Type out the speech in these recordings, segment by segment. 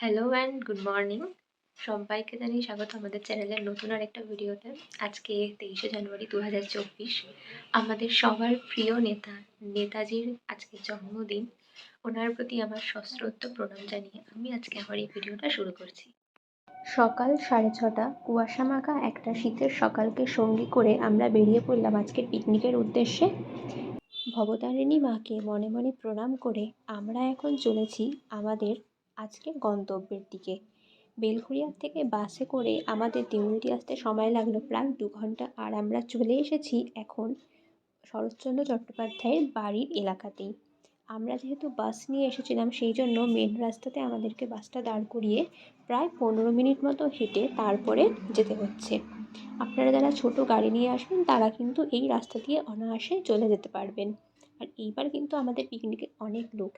Hello and good morning সবাইকে জানিয়ে স্বাগত আমাদের চ্যানেলের নতুন আর একটা ভিডিওতে। আজকে তেইশে জানুয়ারি দু হাজার চব্বিশ। আমাদের সবার প্রিয় নেতা, নেতাজির আজকে জন্মদিন। ওনার প্রতি আমার সশ্রদ্ধ প্রণাম জানিয়ে আমি আজকে আমার এই ভিডিওটা শুরু করছি। সকাল সাড়ে ছটা কুয়াশা মাখা একটা শীতের সকালকে সঙ্গী করে আমরা বেরিয়ে পড়লাম আজকের পিকনিকের উদ্দেশ্যে। ভবতারিণী মাকে মনে মনে প্রণাম করে আমরা এখন চলেছি আমাদের আজকের গন্তব্যের দিকে। বেলঘরিয়া থেকে বাসে করে আমাদের দেউলটি আসতে সময় লাগল। প্রায় দু ঘণ্টা আর আমরা চলে এসেছি এখন শরৎচন্দ্র চট্টোপাধ্যায়ের বাড়ির এলাকাতেই। আমরা যেহেতু বাস নিয়ে এসেছিলাম, সেই জন্য মেন রাস্তাতে আমাদেরকে বাসটা দাঁড় করিয়ে প্রায় পনেরো মিনিট মতো হেঁটে তারপরে যেতে হচ্ছে। আপনারা যারা ছোট গাড়ি নিয়ে আসবেন, তারা কিন্তু এই রাস্তা দিয়ে অনায়াসে চলে যেতে পারবেন। আর এইবার কিন্তু আমাদের পিকনিকে অনেক লোক।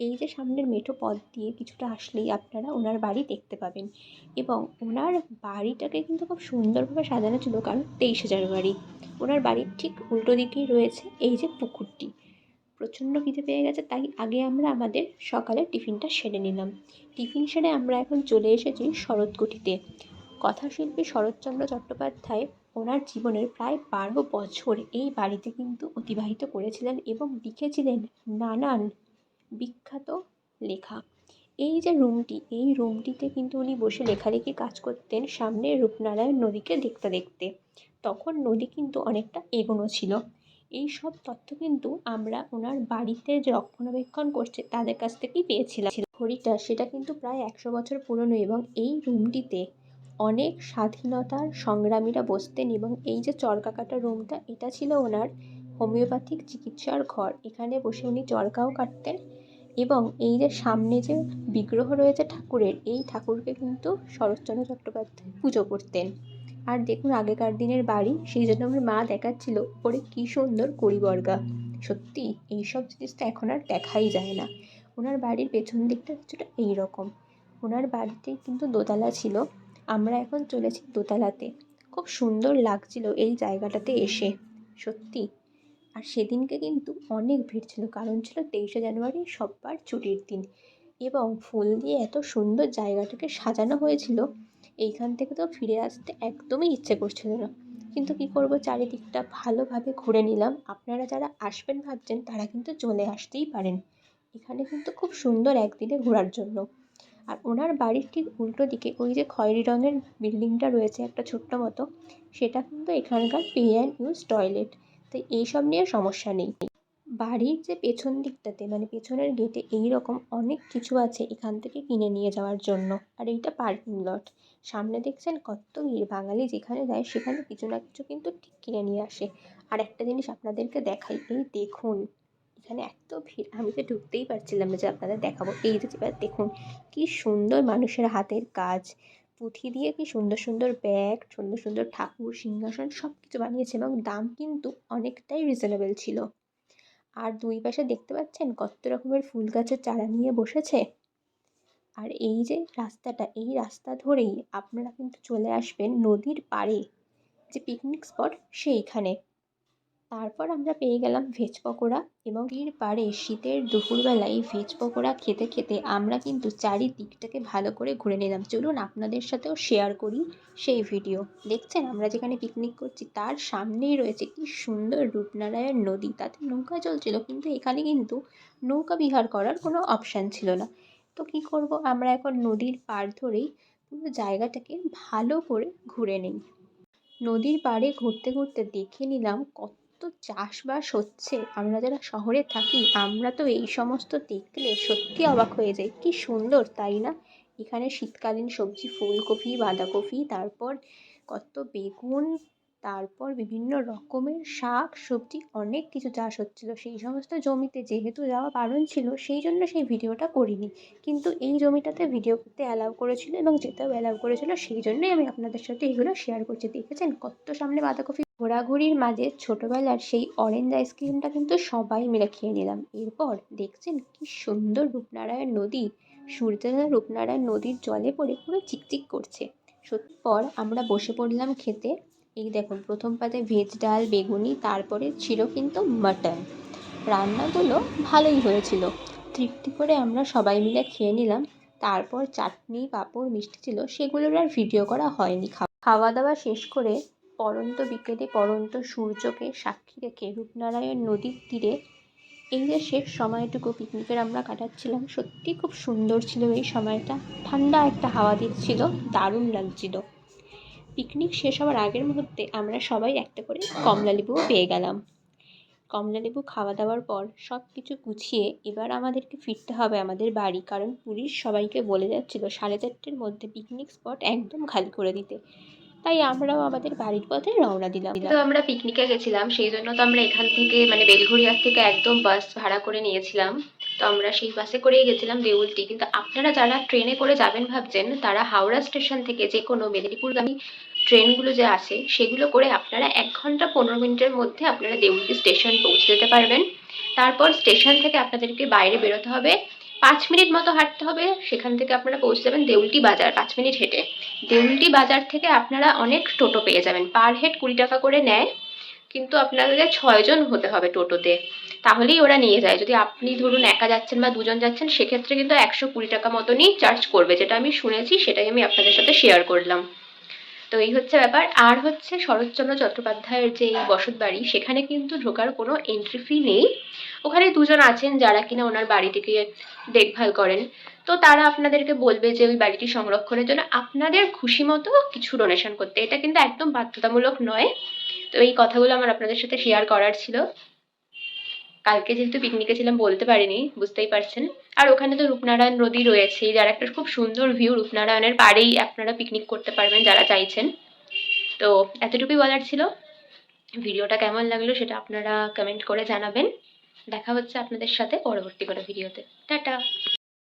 এই যে সামনের মেঠো পথ দিয়ে কিছুটা আসলেই আপনারা ওনার বাড়ি দেখতে পাবেন। এবং ওনার বাড়িটাকে কিন্তু খুব সুন্দরভাবে সাজানো ছিল কারণ তেইশে জানুয়ারি। ওনার বাড়ির ঠিক উল্টো দিকেই রয়েছে এই যে পুকুরটি। প্রচণ্ড খিদে পেয়ে গেছে, তাই আগে আমরা আমাদের সকালের টিফিনটা সেরে নিলাম। টিফিন সেরে আমরা এখন চলে এসেছি শরৎকুঠিতে কথাশিল্পী শরৎচন্দ্র চট্টোপাধ্যায় ওনার জীবনের প্রায় বারো বছর এই বাড়িতে কিন্তু অতিবাহিত করেছিলেন এবং লিখেছিলেন নানান বিখ্যাত লেখা। এই যে রুমটি, এই রুমটিতে কিন্তু উনি বসে লেখালেখি কাজ করতেন সামনে রূপনারায়ণ নদীকে দেখতে দেখতে। তখন নদী কিন্তু অনেকটা এগোনো ছিল। এই সব তথ্য কিন্তু আমরা ওনার বাড়িতে যে রক্ষণাবেক্ষণ করছে তাদের কাছ থেকেই পেয়েছিলাম। ঘড়িটা, সেটা কিন্তু প্রায় একশো বছর পুরনো এবং এই রুমটিতে অনেক স্বাধীনতার সংগ্রামীরা বসতেন এবং এই যে চরকা কাটা রুমটা এটা ছিল ওনার হোমিওপ্যাথিক চিকিৎসার ঘর। এখানে বসে উনি চরকাও কাটতেন এবং এই যে সামনে যে বিগ্রহ রয়েছে ঠাকুরের, এই ঠাকুরকে কিন্তু শরৎচন্দ্র চট্টোপাধ্যায় পুজো করতেন। আর দেখুন আগেকার দিনের বাড়ি, সেই জন্য আমার মা দেখাচ্ছিল, ওপরে কী সুন্দর কড়িবর্গা সত্যি, এইসব জিনিস তো এখন আর দেখাই যায় না। ওনার বাড়ির পেছন দিকটা কিছুটা এই রকম ওনার বাড়িতে কিন্তু দোতলা ছিল। আমরা এখন চলেছি দোতলাতে। খুব সুন্দর লাগছিল এই জায়গাটাতে এসে, সত্যি। আর সেদিনকে কিন্তু অনেক ভিড় ছিল, কারণ ছিল তেইশে জানুয়ারি সব্বার ছুটির দিন। এবং ফুল দিয়ে এত সুন্দর জায়গাটাকে সাজানো হয়েছিল, এইখান থেকে তো ফিরে আসতে একদমই ইচ্ছে করছিল না। কিন্তু কী করব, চারিদিকটা ভালোভাবে ঘুরে নিলাম। আপনারা যারা আসবেন ভাবছেন, তারা কিন্তু চলে আসতেই পারেন। এখানে কিন্তু খুব সুন্দর একদিনে ঘোরার জন্য। আর ওনার বাড়ির ঠিক উল্টো দিকে ওই যে খয়েরি রঙের বিল্ডিংটা রয়েছে একটা ছোট্ট মতো, সেটা কিন্তু এখানকার পে অ্যান্ড ইউজ টয়লেট তো এইসব নিয়ে সমস্যা নেই। বাড়ির যে পেছন দিকটাতে মানে পেছনের গেটে এই রকম অনেক কিছু আছে এখান থেকে কিনে নিয়ে যাওয়ার জন্য। আর এইটা পার্কিং লট সামনে দেখছেন কত ভিড়। বাঙালি যেখানে যায় সেখানে কিছু না কিছু কিন্তু ঠিক কিনে নিয়ে আসে। আর একটা জিনিস আপনাদেরকে দেখাই, এই দেখুন। এখানে এত ভিড়। আমি তো ঢুকতেই পারছিলাম না যে আপনাদের দেখাবো। এই যে এবার দেখুন, কি সুন্দর মানুষের হাতের কাজ। পুঁথি দিয়ে কি সুন্দর সুন্দর ব্যাগ, সুন্দর সুন্দর ঠাকুর, সিংহাসন সব কিছু বানিয়েছে এবং দাম কিন্তু অনেকটাই রিজনেবল ছিল। আর দুই পাশে দেখতে পাচ্ছেন কত রকমের ফুল গাছের চারা নিয়ে বসেছে। আর এই যে রাস্তাটা, এই রাস্তা ধরেই আপনারা কিন্তু চলে আসবেন নদীর পাড়ে। যে পিকনিক স্পট সেইখানে। তারপর আমরা পেয়ে গেলাম ভেজ পকোড়া এবং নদীর পাড়ে শীতের দুপুরবেলায় ভেজ পকোড়া খেতে খেতে আমরা কিন্তু চারিদিকটাকে ভালো করে ঘুরে নিলাম। চলুন আপনাদের সাথেও শেয়ার করি সেই ভিডিও দেখছেন আমরা যেখানে পিকনিক করছি তার সামনেই রয়েছে কি সুন্দর রূপনারায়ণ নদী। তাতে নৌকা চলছিল কিন্তু এখানে কিন্তু নৌকা বিহার করার কোনো অপশান ছিল না। তো কী করব? আমরা এখন নদীর পার ধরেই পুরো জায়গাটাকে ভালো করে ঘুরে নিই। নদীর পাড়ে ঘুরতে ঘুরতে দেখে নিলাম কত চাষবাস হচ্ছে। আমরা যারা শহরে থাকি, আমরা তো এই সমস্ত দেখলে সত্যি অবাক হয়ে যাই। কী সুন্দর, তাই না? এখানে শীতকালীন সবজি, ফুলকপি, বাঁধাকপি, তারপর কত বেগুন, তারপর বিভিন্ন রকমের শাক, সবজি, অনেক কিছু চাষ হচ্ছিল। সেই সমস্ত জমিতে যেহেতু যাওয়া বারণ ছিল, সেই জন্য সেই ভিডিওটা করিনি। কিন্তু এই জমিটাতে ভিডিও করতে অ্যালাউ করেছিল এবং যেতেও অ্যালাউ করেছিল, সেই জন্যই আমি আপনাদের সাথে এগুলো শেয়ার করছি। দেখেছেন কত সামনে বাঁধাকপি ঘোরাঘুরির মাঝে ছোটোবেলার সেই অরেঞ্জ আইসক্রিমটা কিন্তু সবাই মিলে খেয়ে নিলাম। এরপর দেখছেন কি সুন্দর রূপনারায়ণ নদী। সূর্যের রূপনারায়ণ নদীর জলে পড়ে পুরো চিকচিক করছে। সত্যি পর আমরা বসে পড়লাম খেতে। এই দেখুন, প্রথম পাতে ভেজ ডাল, বেগুনি, তারপরে ছিল কিন্তু মাটন রান্নাগুলো ভালোই হয়েছিল। তৃপ্তি করে আমরা সবাই মিলে খেয়ে নিলাম। তারপর চাটনি, পাঁপড়, মিষ্টি ছিল, সেগুলোর আর ভিডিও করা হয়নি। খাওয়া দাওয়া শেষ করে পড়ন্ত বিকেলে পড়ন্ত সূর্যকে সাক্ষী রেখে রূপনারায়ণ নদীর তীরে এই যে শেষ সময়টুকু পিকনিকের আমরা কাটাচ্ছিলাম, সত্যি খুব সুন্দর ছিল এই সময়টা। ঠান্ডা একটা হাওয়া দিচ্ছিল, দারুণ লাগছিল। পিকনিক শেষ হওয়ার আগের মুহূর্তে আমরা সবাই একটা করে কমলা লেবুও পেয়ে গেলাম। কমলা লেবু খাওয়া দাওয়ার পর সব কিছু গুছিয়ে এবার আমাদেরকে ফিরতে হবে আমাদের বাড়ি, কারণ পুলিশ সবাইকে বলে যাচ্ছিল সাড়ে চারটের মধ্যে পিকনিক স্পট একদম খালি করে দিতে। তাই আমরাও আমাদের বাড়ির পথে রওনা দিলাম। তো আমরা পিকনিকে গেছিলাম, সেই জন্য তো আমরা এখান থেকে মানে বেলঘড়িয়ার থেকে একদম বাস ভাড়া করে নিয়েছিলাম। তো আমরা সেই বাসে করেই গেছিলাম দেউলটি। কিন্তু আপনারা যারা ট্রেনে করে যাবেন ভাবছেন, তারা হাওড়া স্টেশন থেকে যে কোনো মেদিনীপুরগামী ট্রেনগুলো যে আসে, সেগুলো করে আপনারা এক ঘণ্টা পনেরো মিনিটের মধ্যে আপনারা দেউলটি স্টেশন পৌঁছে যেতে পারবেন। তারপর স্টেশন থেকে আপনাদেরকে বাইরে বেরোতে হবে। পাঁচ মিনিট মতো হাঁটতে হবে, সেখান থেকে আপনারা পৌঁছে যাবেন দেউলটি বাজার, পাঁচ মিনিট হেঁটে। দেউলটি বাজার থেকে আপনারা অনেক টোটো পেয়ে যাবেন। পার হেড কুড়ি টাকা করে নেয়, কিন্তু আপনাদের ছয়জন হতে হবে টোটোতে। তাহলেই ওরা নিয়ে যায়। যদি আপনি ধরুন একা যাচ্ছেন বা দুজন যাচ্ছেন, সেক্ষেত্রে কিন্তু একশো কুড়ি টাকা মতনই চার্জ করবে। যেটা আমি শুনেছি, সেটাই আমি আপনাদের সাথে শেয়ার করলাম। তো এই হচ্ছে ব্যাপার। আর হচ্ছে শরৎচন্দ্র চট্টোপাধ্যায়ের যে এই বসত বাড়ি, সেখানে কিন্তু ঢোকার কোনো এন্ট্রি ফি নেই। ওখানে দুজন আছেন যারা কিনা ওনার বাড়িটিকে দেখভাল করেন। তো তারা আপনাদেরকে বলবে যে ওই বাড়িটি সংরক্ষণের জন্য আপনাদের খুশি মতো কিছু ডোনেশন করতে। এটা কিন্তু একদম বাধ্যতামূলক নয়। তো এই কথাগুলো আমার আপনাদের সাথে শেয়ার করার ছিল। কালকে যেহেতু পিকনিকে ছিলাম, বলতে পারিনি, বুঝতেই পারছেন। আর ওখানে তো রূপনারায়ণ নদী রয়েছে, যার একটা খুব সুন্দর ভিউ রূপনারায়ণের পাড়েই আপনারা পিকনিক করতে পারবেন যারা চাইছেন। তো এতটুকুই বলার ছিল। ভিডিওটা কেমন লাগল সেটা আপনারা কমেন্ট করে জানাবেন। দেখা হচ্ছে আপনাদের সাথে পরবর্তী কোনো ভিডিওতে টাটা!